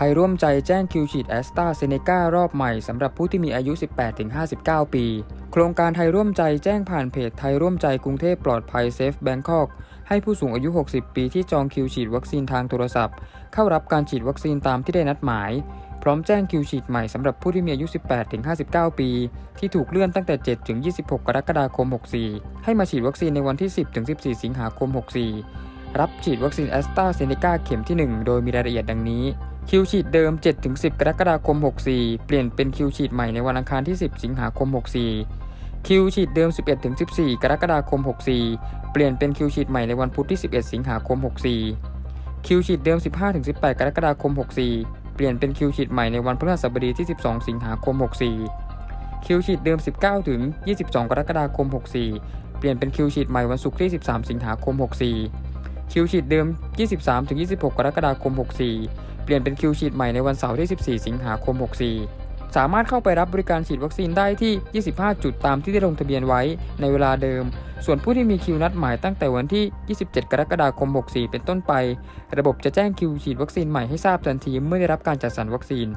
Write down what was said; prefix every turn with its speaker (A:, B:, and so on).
A: ทยร่วมใจแจ้งคิวฉีดแอสตราเซเนการอบใหม่สำหรับผู้ที่มีอายุ 18-59 ปี โครงการไทยร่วมใจแจ้งผ่านเพจไทยร่วมใจกรุงเทพปลอดภัยเซฟแบงคอกให้ผู้สูงอายุ 60 ปีที่จองคิวฉีดวัคซีนทางโทรศัพท์ เข้ารับการฉีดวัคซีนตามที่ได้นัดหมาย พร้อมแจ้งคิวฉีดใหม่สำหรับผู้ที่มีอายุ 18-59 ปี ที่ถูกเลื่อนตั้งแต่ 7-26 กรกฎาคม 64 ให้มาฉีดวัคซีนในวันที่ 10-14 สิงหาคม 64 รับฉีดวัคซีนแอสตราเซเนกาเข็มที่ 1 โดยมีรายละเอียดดังนี้ คิวฉีดเดิม 7-10 กรกฎาคม 64 เปลี่ยนเป็นคิวฉีดใหม่ในวันอังคารที่ 10 สิงหาคม 64 คิวฉีดเดิม 11-14 กรกฎาคม 64 เปลี่ยนเป็นคิวฉีดใหม่ในวันพุธที่ 11 สิงหาคม 64 คิวฉีดเดิม 15-18 กรกฎาคม 64 เปลี่ยนเป็นคิวฉีดใหม่ในวันพฤหัสบดีที่ 12 สิงหาคม 64 คิวฉีดเดิม 19-22 กรกฎาคม 64 เปลี่ยนเป็นคิวฉีดใหม่วันศุกร์ที่ 13 สิงหาคม 64 คิวฉีดเดิม 23ถึง26 กรกฎาคม 64 เปลี่ยนเป็นคิวฉีดใหม่ในวันเสาร์ที่ 14 สิงหาคม 64 สามารถเข้าไปรับบริการฉีดวัคซีนได้ที่ 25 จุดตามที่ได้ลงทะเบียนไว้ในเวลาเดิม ส่วนผู้ที่มีคิวนัดหมายตั้งแต่วันที่ 27 กรกฎาคม 64 เป็นต้นไป ระบบจะแจ้งคิวฉีดวัคซีนใหม่ให้ทราบทันทีเมื่อได้รับการจัดสรรวัคซีน